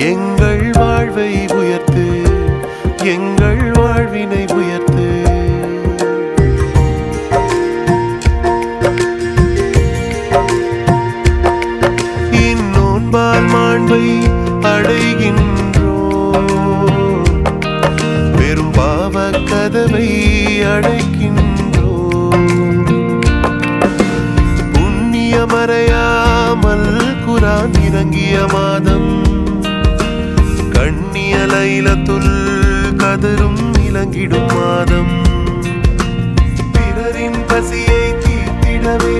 எங்கள் வாழ்வை உயர்த்து எங்கள் வாழ்வினை உயர்த்து. இந்நோன்பால் மாண்பை அடைகின்றோம். வெறும் பாவ கதவை அடைக்கின்றோம். புண்ணியமறையாமல் குரான் இறங்கிய மாதம் லைலத்துல் கதரும் இலங்கிடும் மாதம். பிறரின் பசியை தீர்த்திடவே